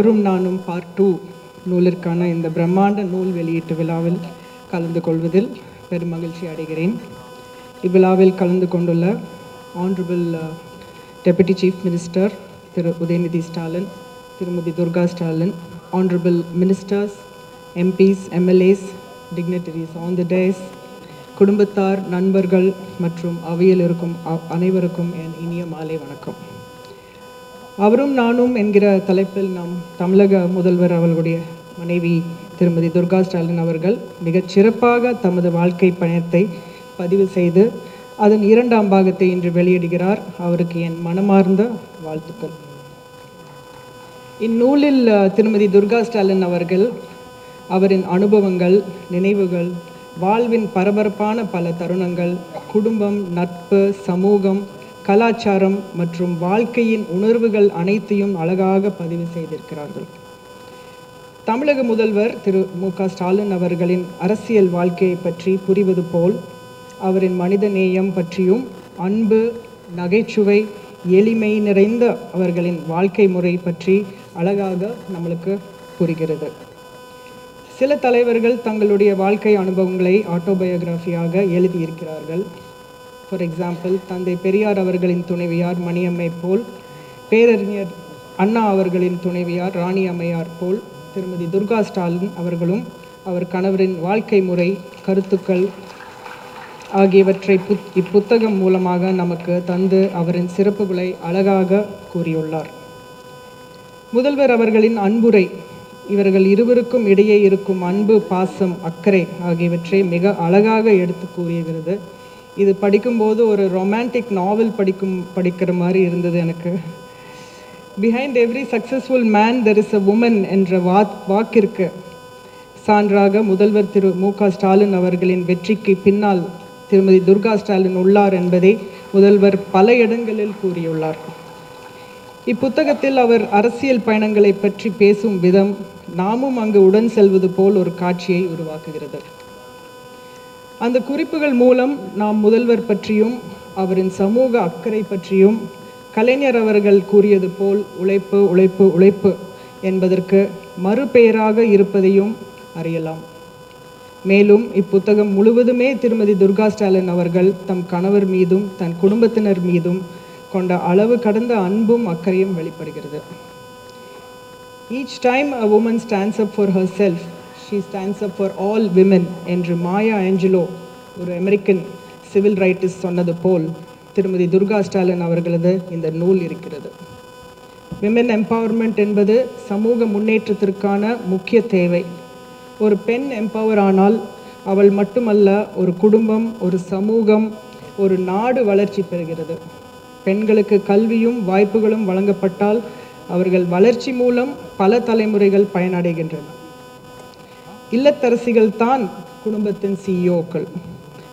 அவரும் நானும் part two நூலிற்கான இந்த பிரம்மாண்ட நூல் வெளியீட்டு விழாவில் கலந்து கொள்வதில் பெரும் மகிழ்ச்சி அடைகிறேன். இவ்விழாவில் கலந்து கொண்டுள்ள honourable deputy chief minister Thiru Udhayanidhi Stalin Thirumathi Durga Stalin honourable ministers MPs MLAs dignitaries on the dais குடும்பத்தார் நண்பர்கள் மற்றும் அவையில் இருக்கும் அனைவருக்கும் என் இனிய மாலை வணக்கம். அவரும் நானும் என்கிற தலைப்பில் நாம் தமிழக முதல்வர் அவர்களுடைய மனைவி திருமதி துர்கா ஸ்டாலின் அவர்கள் மிகச் சிறப்பாக தமது வாழ்க்கை பயணத்தை பதிவு செய்து அதன் இரண்டாம் பாகத்தை இன்று வெளியிடுகிறார். அவருக்கு என் மனமார்ந்த வாழ்த்துக்கள். இந்நூலில் திருமதி துர்கா ஸ்டாலின் அவர்கள் அவரின் அனுபவங்கள் நினைவுகள் வாழ்வின் பரபரப்பான பல தருணங்கள் குடும்பம் நட்பு சமூகம் கலாச்சாரம் மற்றும் வாழ்க்கையின் உணர்வுகள் அனைத்தையும் அழகாக பதிவு செய்திருக்கிறார்கள். தமிழக முதல்வர் திரு மு க ஸ்டாலின் அவர்களின் அரசியல் வாழ்க்கையை பற்றி புரிவது போல் அவரின் மனித நேயம் பற்றியும் அன்பு நகைச்சுவை எளிமை நிறைந்த அவர்களின் வாழ்க்கை முறை பற்றி அழகாக நம்மளுக்கு புரிகிறது. சில தலைவர்கள் தங்களுடைய வாழ்க்கை அனுபவங்களை ஆட்டோபயோகிராஃபியாக எழுதியிருக்கிறார்கள். ஃபார் எக்ஸாம்பிள் தந்தை பெரியார் அவர்களின் துணைவியார் மணியம்மை போல் பேரறிஞர் அண்ணா அவர்களின் துணைவியார் ராணி அம்மையார் போல் திருமதி துர்கா ஸ்டாலின் அவர்களும் அவர் கணவரின் வாழ்க்கை முறை கருத்துக்கள் ஆகியவற்றை புத் இப்புத்தகம் மூலமாக நமக்கு தந்து அவரின் சிறப்புகளை அழகாக கூறியுள்ளார். முதல்வர் அவர்களின் அன்புரை இவர்கள் இருவருக்கும் இடையே இருக்கும் அன்பு பாசம் அக்கறை ஆகியவற்றை மிக அழகாக எடுத்து கூறுகிறது இது படிக்கும்போது ஒரு ரொமான்டிக் நாவல் படிக்கும் படிக்கிற மாதிரி இருந்தது எனக்கு. Behind every successful man there is a woman என்ற வா வாக்கிற்கு சான்றாக முதல்வர் திரு மு க ஸ்டாலின் அவர்களின் வெற்றிக்கு பின்னால் திருமதி துர்கா ஸ்டாலின் உள்ளார் என்பதை முதல்வர் பல இடங்களில் கூறியுள்ளார். இப்புத்தகத்தில் அவர் அரசியல் பயணங்களை பற்றி பேசும் விதம் நாமும் அங்கு உடன் செல்வது போல் ஒரு காட்சியை உருவாக்குகிறது. அந்த குறிப்புகள் மூலம் நாம் முதல்வர் பற்றியும் அவரின் சமூக அக்கறை பற்றியும் கலைஞர் அவர்கள் கூறியது போல் உழைப்பு உழைப்பு உழைப்பு என்பதற்கு மறுபெயராக இருப்பதையும் அறியலாம். மேலும் இப்புத்தகம் முழுவதுமே திருமதி துர்கா ஸ்டாலின் அவர்கள் தம் கணவர் மீதும் தன் குடும்பத்தினர் மீதும் கொண்ட அளவு கடந்த அன்பும் அக்கறையும் வெளிப்படுகிறது. Each time a woman stands up for herself she stands up for all women என்று மாயா ஆஞ்சலோ ஒரு அமெரிக்கன் சிவில் ரைட்டிஸ் சொன்னது போல் திருமதி துர்கா ஸ்டாலின் அவர்களது இந்த நூல் இருக்கிறது. விமென் எம்பவர்மெண்ட் என்பது சமூக முன்னேற்றத்திற்கான முக்கிய தேவை. ஒரு பெண் எம்பவர் ஆனால் அவள் மட்டுமல்ல ஒரு குடும்பம் ஒரு சமூகம் ஒரு நாடு வளர்ச்சி பெறுகிறது. பெண்களுக்கு கல்வியும் வாய்ப்புகளும் வழங்கப்பட்டால் அவர்கள் வளர்ச்சி மூலம் பல தலைமுறைகள் பயனடைகின்றன. இல்லத்தரசிகள் தான் குடும்பத்தின் சிஇஓக்கள்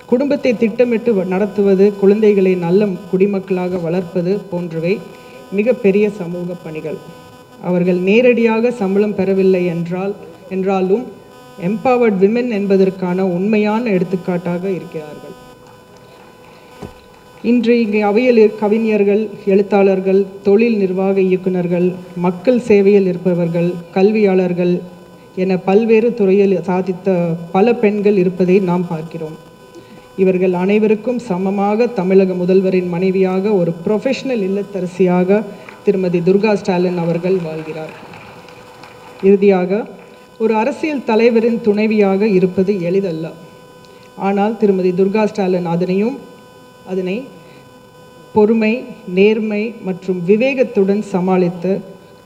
குடும்பத்தை திட்டமிட்டு வ- நடத்துவது குழந்தைகளை நல்ல குடிமக்களாக வளர்ப்பது போன்றவை மிகப்பெரிய சமூக பணிகள். அவர்கள் நேரடியாக சம்பளம் பெறவில்லை என்றால் என்றாலும் எம்பவர்ட் விமென் என்பதற்கான உண்மையான எடுத்துக்காட்டாக இருக்கிறார்கள். இன்று இங்கே அவையில் கவிஞர்கள் எழுத்தாளர்கள் தொழில் நிர்வாக இயக்குனர்கள் மக்கள் சேவையில் இருப்பவர்கள் கல்வியாளர்கள் என பல்வேறு துறையில் சாதித்த பல பெண்கள் இருப்பதை நாம் பார்க்கிறோம். இவர்கள் அனைவருக்கும் சமமாக தமிழக முதல்வரின் மனைவியாக ஒரு ப்ரொஃபஷனல் இல்லத்தரசியாக திருமதி துர்கா ஸ்டாலின் அவர்கள் வாழ்கிறார். இறுதியாக ஒரு அரசியல் தலைவரின் துணைவியாக இருப்பது எளிதல்ல. ஆனால் திருமதி துர்கா ஸ்டாலின் அதனையும் அதனை பொறுமை நேர்மை மற்றும் விவேகத்துடன் சமாளித்து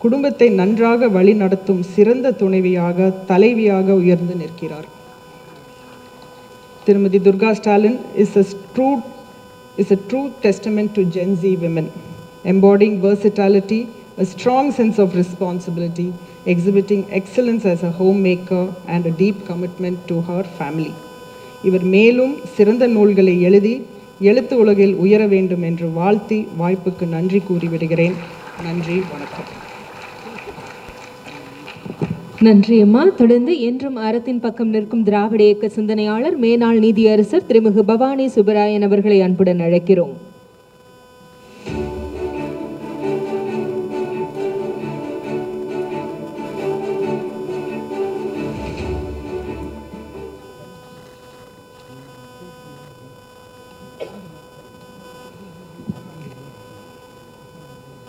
குடும்பத்தை நன்றாக வழிநடத்தும் சிறந்த துணைவியாக தலைவியாக உயர்ந்து நிற்கிறார் திருமதி Durga Stalin is a true is a true testament to Gen Z women embodying versatility, strong sense of responsibility exhibiting excellence excellence a homemaker and a deep commitment to her family. இவர் மேலும் சிறந்த நூல்களை எழுதி எழுத்து உலகில் உயர வேண்டும் என்று வாழ்த்தி வாய்ப்புக்கு நன்றி கூறிவிடுகிறேன் நன்றி வணக்கம் நன்றி அம்மா தொடர்ந்து என்றும் அறத்தின் பக்கம் நிற்கும் திராவிட இயக்க சிந்தனையாளர் மேனாள் நீதியரசர் திருமிகு பவானி சுப்பராயன் அவர்களை அன்புடன் அழைக்கிறோம்.